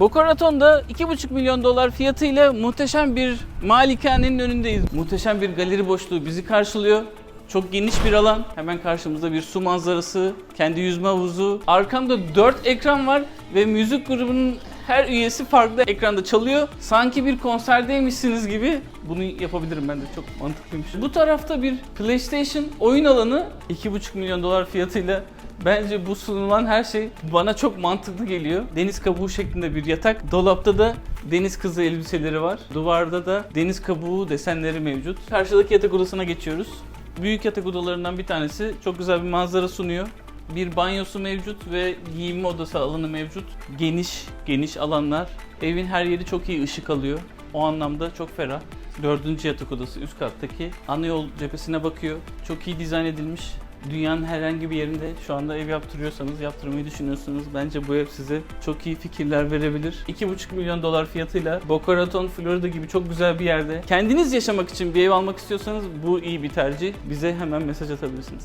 Boca Raton'da 2,5 milyon dolar fiyatıyla muhteşem bir malikanenin önündeyiz. Muhteşem bir galeri boşluğu bizi karşılıyor. Çok geniş bir alan. Hemen karşımızda bir su manzarası, kendi yüzme havuzu. Arkamda 4 ekran var ve müzik grubunun her üyesi farklı ekranda çalıyor. Sanki bir konserdeymişsiniz gibi bunu yapabilirim ben de çok mantıklıymış. Bu tarafta bir PlayStation oyun alanı 2,5 milyon dolar fiyatıyla Bence bu sunulan her şey bana çok mantıklı geliyor. Deniz kabuğu şeklinde bir yatak. Dolapta da deniz kızı elbiseleri var. Duvarda da deniz kabuğu desenleri mevcut. Karşıdaki yatak odasına geçiyoruz. Büyük yatak odalarından bir tanesi. Çok güzel bir manzara sunuyor. Bir banyosu mevcut ve giyinme odası alanı mevcut. Geniş, geniş alanlar. Evin her yeri çok iyi ışık alıyor. O anlamda çok ferah. Dördüncü yatak odası üst kattaki. Ana yol cephesine bakıyor. Çok iyi dizayn edilmiş. Dünyanın herhangi bir yerinde şu anda ev yaptırıyorsanız, yaptırmayı düşünüyorsanız bence bu ev size çok iyi fikirler verebilir. 2,5 milyon dolar fiyatıyla Boca Raton, Florida gibi çok güzel bir yerde kendiniz yaşamak için bir ev almak istiyorsanız bu iyi bir tercih. Bize hemen mesaj atabilirsiniz.